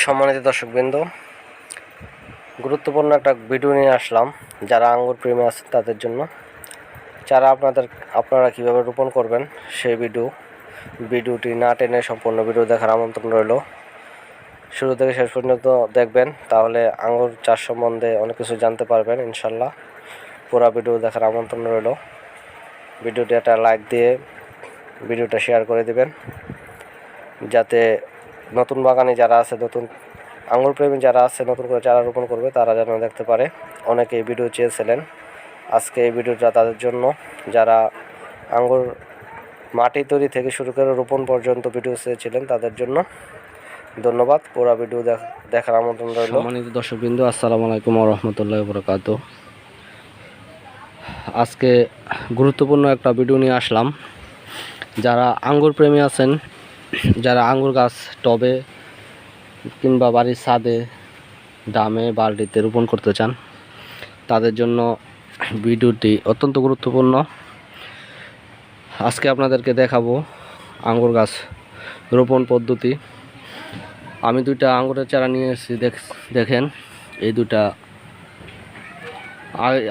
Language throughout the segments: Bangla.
সম্মানিত দর্শকবৃন্দ, গুরুত্বপূর্ণ একটা ভিডিও নিয়ে আসলাম। যারা আঙ্গুর প্রেমী আছেন তাদের জন্য। যারা আপনাদের, আপনারা কীভাবে রোপণ করবেন সেই ভিডিও ভিডিওটি না টেনে সম্পূর্ণ ভিডিও দেখার আমন্ত্রণ রইল। শুরু থেকে শেষ পর্যন্ত দেখবেন, তাহলে আঙ্গুর চাষ সম্বন্ধে অনেক কিছু জানতে পারবেন, ইনশাল্লাহ। পুরো ভিডিও দেখার আমন্ত্রণ রইল। ভিডিওটি একটা লাইক দিয়ে ভিডিওটা শেয়ার করে দিবেন। যাতে নতুন বাগানে যারা আছে, নতুন আঙুর প্রেমী যারা আছে, নতুন করে চারা রোপণ করবে, তারা যেন দেখতে পারে। অনেকে এই ভিডিও চেয়েছিলেন। আজকে এই ভিডিওটা তাদের জন্য। যারা আঙ্গুর মাটি তৈরি থেকে শুরু করে রোপণ পর্যন্ত ভিডিও চেয়েছিলেন, তাদের জন্য ধন্যবাদ। পুরো ভিডিও দেখ- দেখার আমন্ত্রণ রইল। সম্মানিত দর্শকবৃন্দ, আসসালামু আলাইকুম রহমতুল্লাহ বরকাত আজকে গুরুত্বপূর্ণ একটা ভিডিও নিয়ে আসলাম। যারা আঙ্গুর প্রেমী আছেন যারা আঙ্গুর গাছ টবে কিংবা বাড়ির ছাদে, ডামে, বালতিতে রোপণ করতে চান, তাদের জন্য ভিডিওটি অত্যন্ত গুরুত্বপূর্ণ। আজকে আপনাদেরকে দেখাবো আঙ্গুর গাছ রোপণ পদ্ধতি। আমি দুইটা আঙ্গুরের চারা নিয়ে এসেছি, দেখ, দেখেন, এই দুটা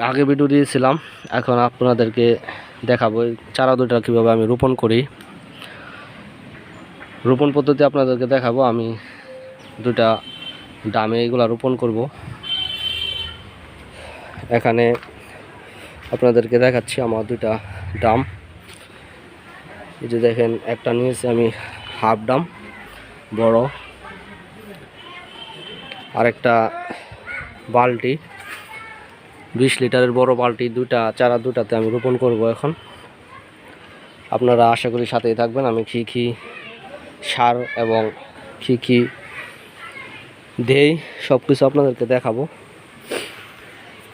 আগে- ভিডিও দিয়েছিলাম, এখন আপনাদেরকে দেখাবো চারা দুটা কীভাবে আমি রোপণ করি। রোপণ পদ্ধতি আপনাদেরকে দেখাবো। আমি দুটা ডামে এগুলা রোপণ করব। এখানে আপনাদেরকে দেখাচ্ছি আমার দুটা ডাম। এই যে দেখেন, একটা নিয়েছি আমি হাফ ডাম, বড়। আরেকটা বালতি, বিশ লিটারের বড় বালতি দুটা চারা দুটাতে আমি রোপণ করব এখন। আপনারা আশা করি সাথেই থাকবেন। আমি কী কী সার এবং কী কী দেই সব কিছু আপনাদেরকে দেখাবো।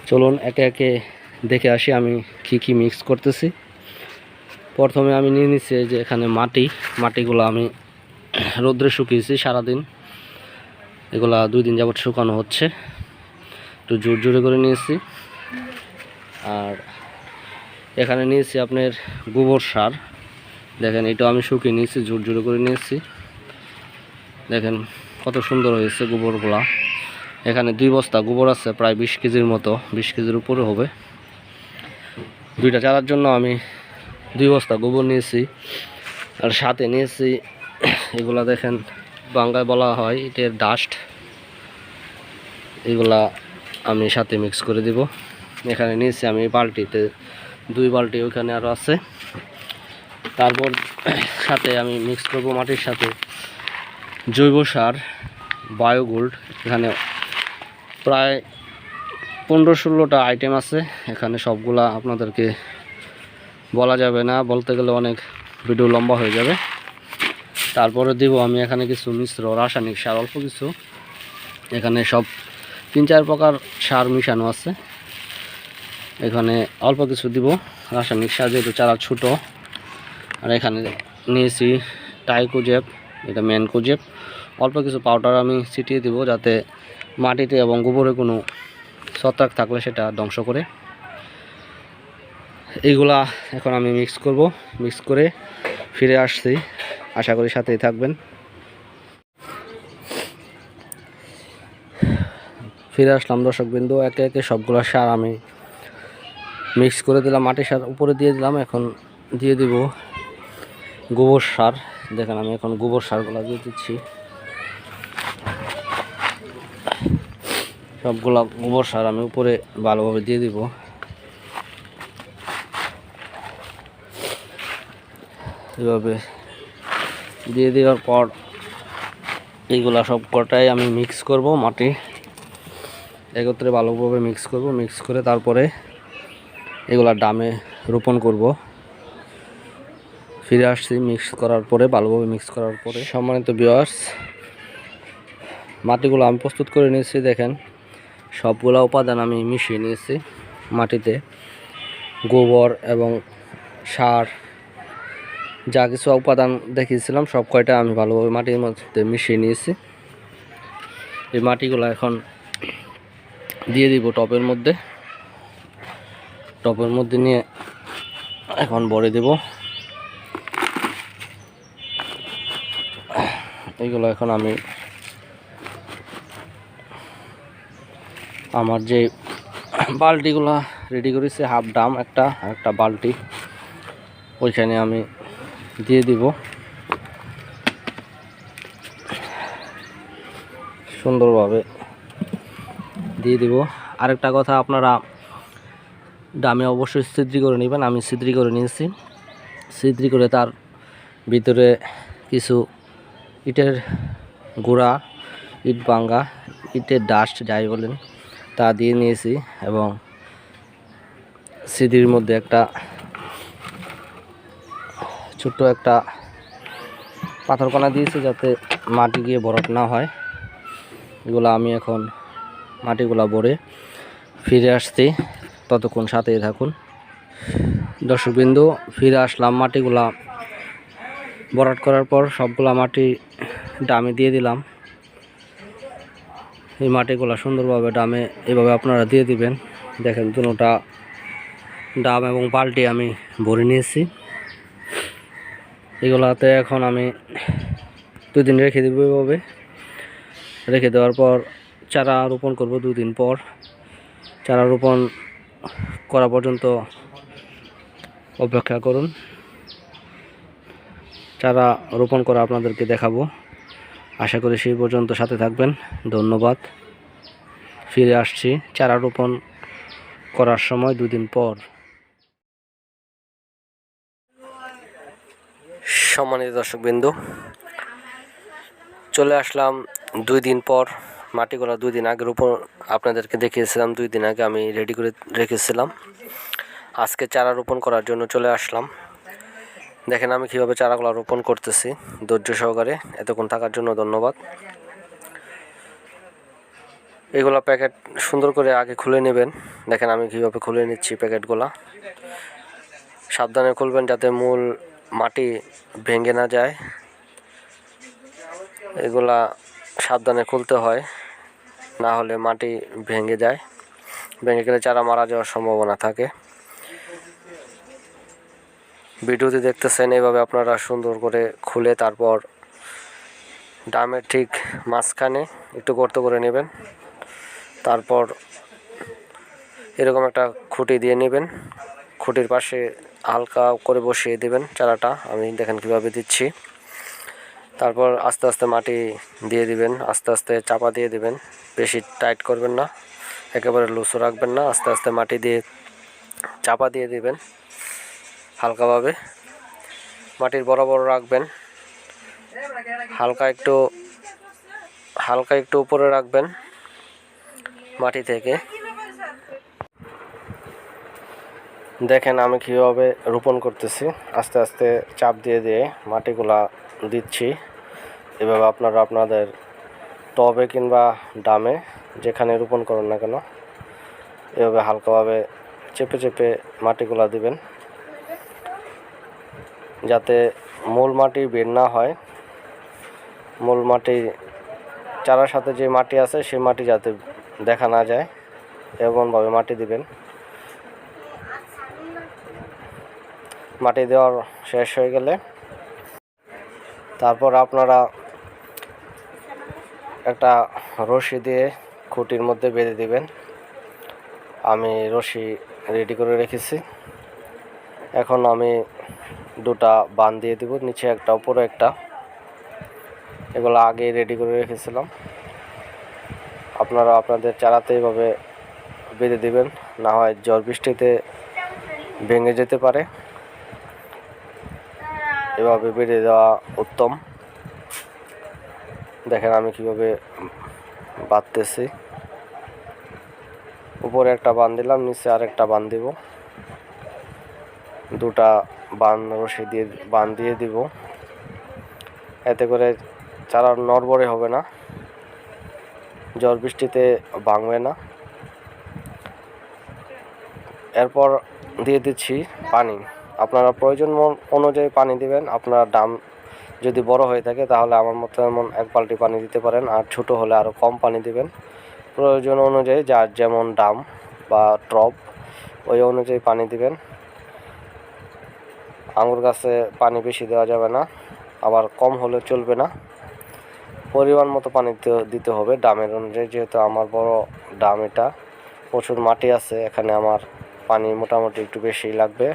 চলুন একে একে দেখে আসি আমি কী কী মিক্স করতেছি। প্রথমে আমি নিয়ে নিচ্ছি যে এখানে মাটি। মাটিগুলো আমি রোদ্রে শুকিয়েছি সারাদিন। এগুলা দুই দিন যাবত শুকানো হচ্ছে। একটু জোর জোরে করে নিয়েছি। আর এখানে নিয়েছি আপনার গোবর সার। দেখেন এটা আমি শুকিয়ে নিয়েছি জোর জোরে করে নিয়েছি। দেখেন, কত সুন্দর হয়েছে গোবরগুলা। এখানে দুই বস্তা গোবর আছে, প্রায় বিশ কেজির মতো, বিশ কেজির উপরে হবে। দুইটা চারার জন্য আমি দুই বস্তা গোবর নিয়েছি আর সাথে নিয়েছি, এগুলা দেখেন বাংলায় বলা হয়, এটার ডাস্ট এগুলা আমি সাথে মিক্স করে দিব। এখানে নিয়েছি আমি বালতিতে, দুই বালতি ওইখানে আরও আছে। তারপর সাথে আমি মিক্স করব মাটির সাথে। জৈব সার বায়োগোল্ড এখানে প্রায় পনেরো ষোলোটা আইটেম আছে। এখানে সবগুলা আপনাদেরকে বলা যাবে না, বলতে গেলে অনেক ভিডিও লম্বা হয়ে যাবে। তারপরে দিব আমি এখানে কিছু মিশ্র, রাসায়নিক সার, অল্প কিছু। এখানে সব তিন চার প্রকার সার মিশানো আছে। এখানে অল্প কিছু দিব, রাসায়নিক সার যেহেতু চারা ছোট আর এখানে নিয়েছি টাইকোজেপ এটা মেন ম্যানকোজেপ অল্প কিছু পাউডার আমি ছিটিয়ে দিব যাতে মাটিতে এবং গোবরে কোনো ছত্রাক থাকলে সেটা ধ্বংস করে। এইগুলা এখন আমি মিক্স করব মিক্স করে ফিরে আসছি। আশা করি সাথেই থাকবেন। ফিরে আসলাম দর্শকবিন্দু, একে একে সবগুলো সার আমি মিক্স করে দিলাম, মাটির সার উপরে দিয়ে দিলাম, এখন দিয়ে দিব গোবর সার। দেখেন, আমি এখন গোবর সারগুলো দিয়ে দিচ্ছি। সবগুলা গোবর সার আমি উপরে ভালোভাবে দিয়ে দিব। এভাবে দিয়ে দেওয়ার পর এইগুলা সব কটাই আমি মিক্স করব মাটি। একত্রে ভালোভাবে মিক্স করব। মিক্স করে তারপরে এগুলা ডামে রোপণ করব। ফিরে আসছি মিক্স করার পরে, ভালোভাবে মিক্স করার পরে। সম্মানিত বিয়ার্স মাটিগুলো আমি প্রস্তুত করে নিয়েছি, দেখেন। সবগুলো উপাদান আমি মিশিয়ে নিয়েছি মাটিতে। গোবর এবং সার, যা কিছু উপাদান দেখিয়েছিলাম, সব কয়টা আমি ভালোভাবে মাটির মধ্যে মিশিয়ে নিয়েছি। এই মাটিগুলো এখন দিয়ে দিব টপের মধ্যে। টপের মধ্যে নিয়ে এখন ভরে দেব। এইগুলো এখন আমি আমার যে বালতিগুলো রেডি করেছি হাফ ডাম একটা একটা বালতি ওইখানে আমি দিয়ে দিব। সুন্দরভাবে দিয়ে দিব। আরেকটা কথা, আপনারা ডামে অবশ্যই ছিদ্রি করে নেবেন, আমি ছিদ্রি করে নিয়েছি। ছিদ্রি করে তার ভিতরে কিছু ইটের গুঁড়া, ইট ভাঙ্গা, ইটের ডাস্ট যাই বলেন, তা দিয়ে নিয়েছি এবং সিদির মধ্যে একটা ছোট্ট একটা পাথরকণা দিয়েছি যাতে মাটি গিয়ে বরফ না হয়। এগুলো আমি এখন মাটিগুলা ভরে ফিরে আসছি। ততক্ষণ সাথেই থাকুন। দর্শকবিন্দু, ফিরে আসলাম মাটিগুলা বরাট করার পর সবগুলা মাটি ডামে দিয়ে দিলাম। এই মাটিগুলো সুন্দরভাবে ডামে এভাবে আপনারা দিয়ে দিবেন। দেখেন দুটা ডাম এবং বালতি আমি ভরে নিয়েছি। এগুলাতে এখন আমি দুদিন রেখে দেবো এভাবে। রেখে দেওয়ার পর চারা রোপণ করব দুদিন পর। চারা রোপণ করা পর্যন্ত অপেক্ষা করুন। চারা রোপণ করা আপনাদেরকে দেখাবো। আশা করি সেই পর্যন্ত সাথে থাকবেন। ধন্যবাদ। ফিরে আসছি চারা রোপণ করার সময় দুদিন পর। সম্মানিত দর্শকবিন্দু, চলে আসলাম দুই দিন পর মাটিগুলো দুই দিন আগের উপর আপনাদেরকে দেখিয়েছিলাম, দুই দিন আগে আমি রেডি করে রেখেছিলাম। আজকে চারা রোপণ করার জন্য চলে আসলাম। দেখেন আমি কীভাবে চারাগুলো রোপণ করতেছি। ধৈর্য সহকারে। এতক্ষণ থাকার জন্য ধন্যবাদ। এগুলো প্যাকেট সুন্দর করে আগে খুলে নেবেন। দেখেন আমি কীভাবে খুলে নিচ্ছি প্যাকেটগুলা। সাবধানে খুলবেন যাতে মূল মাটি ভেঙে না যায়। এগুলা সাবধানে খুলতে হয়, না হলে মাটি ভেঙে যায়। ভেঙে গেলে চারা মারা যাওয়ার সম্ভাবনা থাকে। ভিডিওতে দেখতেছেন এইভাবে আপনারা সুন্দর করে খুলে তারপর ডামের ঠিক মাঝখানে একটু গর্ত করে নেবেন। তারপর এরকম একটা খুঁটি দিয়ে নেবেন। খুঁটির পাশে হালকা করে বসিয়ে দেবেন চারাটা। আমি দেখেন কীভাবে দিচ্ছি। তারপর আস্তে আস্তে মাটি দিয়ে দিবেন, আস্তে আস্তে চাপা দিয়ে দিবেন। বেশি টাইট করবেন না, একেবারে লুসো রাখবেন না। আস্তে আস্তে মাটি দিয়ে চাপা দিয়ে দিবেন। হালকাভাবে। মাটির বরাবর রাখবেন। হালকা একটু হালকা একটু উপরে রাখবেন মাটি থেকে। দেখেন আমি কীভাবে রোপণ করতেছি। আস্তে আস্তে চাপ দিয়ে দিয়ে মাটিগুলা দিচ্ছি। এভাবে আপনারা আপনাদের টবে কিংবা ডামে যেখানে রোপণ করুন না কেন, এভাবে হালকাভাবে চেপে চেপে মাটিগুলা দিবেন। যাতে মূল মাটি বের না হয়। মূল মাটি চারার সাথে যে মাটি আছে, সেই মাটি যাতে দেখা না যায় এমনভাবে মাটি দিবেন। মাটি দেওয়ার শেষ হয়ে গেলে তারপর আপনারা একটা রশি দিয়ে খুঁটির মধ্যে বেঁধে দিবেন। আমি রশি রেডি করে রেখেছি। এখন আমি দুটা বান দিয়ে দিব, নিচে একটা, উপরে একটা। এগুলো আগে রেডি করে রেখেছিলাম। আপনারা আপনাদের চারাতে এভাবে বেঁধে দিবেন, না হয় ঝড় বৃষ্টিতে ভেঙে যেতে পারে। এভাবে বেঁধে দেওয়া উত্তম। দেখেন আমি কীভাবে বাঁধতেছি। উপরে একটা বান দিলাম, নিচে আরেকটা বান দিব। দুটা বান রশি দিয়ে, বান দিয়ে দিব। এতে করে চারা নড়বড়ে হবে না। ঝড় বৃষ্টিতে ভাঙবে না। এরপর দিয়ে দিচ্ছি পানি। আপনারা প্রয়োজন অনুযায়ী পানি দিবেন। আপনার দাম যদি বড় হয়ে থাকে তাহলে আমার মতো এমন এক বালতি পানি দিতে পারেন। আর ছোট হলে আরও কম পানি দিবেন। প্রয়োজন অনুযায়ী যার যেমন দাম বা ট্রপ ওই অনুযায়ী পানি দিবেন। আঙুর গাছে পানি বেশি দেওয়া যাবে না, আবার কম হলে চলবে না। পরিমাণ মতো পানি দিতে- হবে ডামের অনুযায়ী, যেহেতু আমার বড় ডাম এটা। প্রচুর মাটি আছে, এখানে আমার পানি মোটামুটি একটু বেশি লাগবে।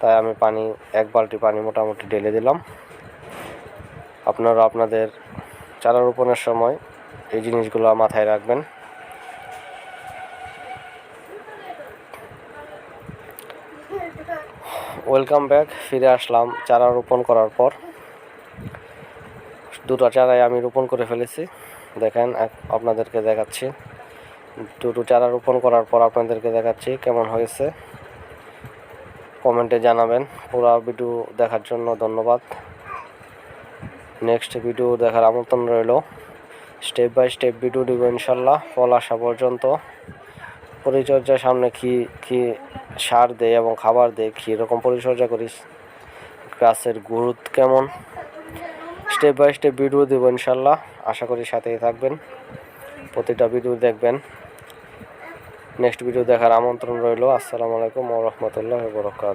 তাই আমি পানি, এক বালতি পানি মোটামুটি ঢেলে দিলাম। আপনারা আপনাদের চারা রোপণের সময় এই জিনিসগুলো মাথায় রাখবেন। ওয়েলকাম ব্যাক ফিরে আসলাম চারা রোপণ করার পর। দুটো চারাই আমি রোপণ করে ফেলেছি। দেখেন আপনাদেরকে দেখাচ্ছি। দুটো চারা রোপণ করার পর আপনাদেরকে দেখাচ্ছি কেমন হয়েছে। কমেন্টে জানাবেন। পুরো ভিডিও দেখার জন্য ধন্যবাদ। নেক্সট ভিডিও দেখার আমন্ত্রণ রইল। স্টেপ বাই স্টেপ ভিডিও দিব ইনশাল্লাহ। ফল আসা পর্যন্ত পরিচর্যার সামনে কি কি সার দেয় এবং খাবার দেয় কী রকম পরিচর্যা করিস? গাছের গুরুত্ব কেমন? স্টেপ বাই স্টেপ ভিডিও দেবো ইনশাল্লাহ। আশা করি সাথেই থাকবেন। প্রতিটা ভিডিও দেখবেন। নেক্সট ভিডিও দেখার আমন্ত্রণ রইল। আসসালামু আলাইকুম ও রহমতুল্লাহ বরকাত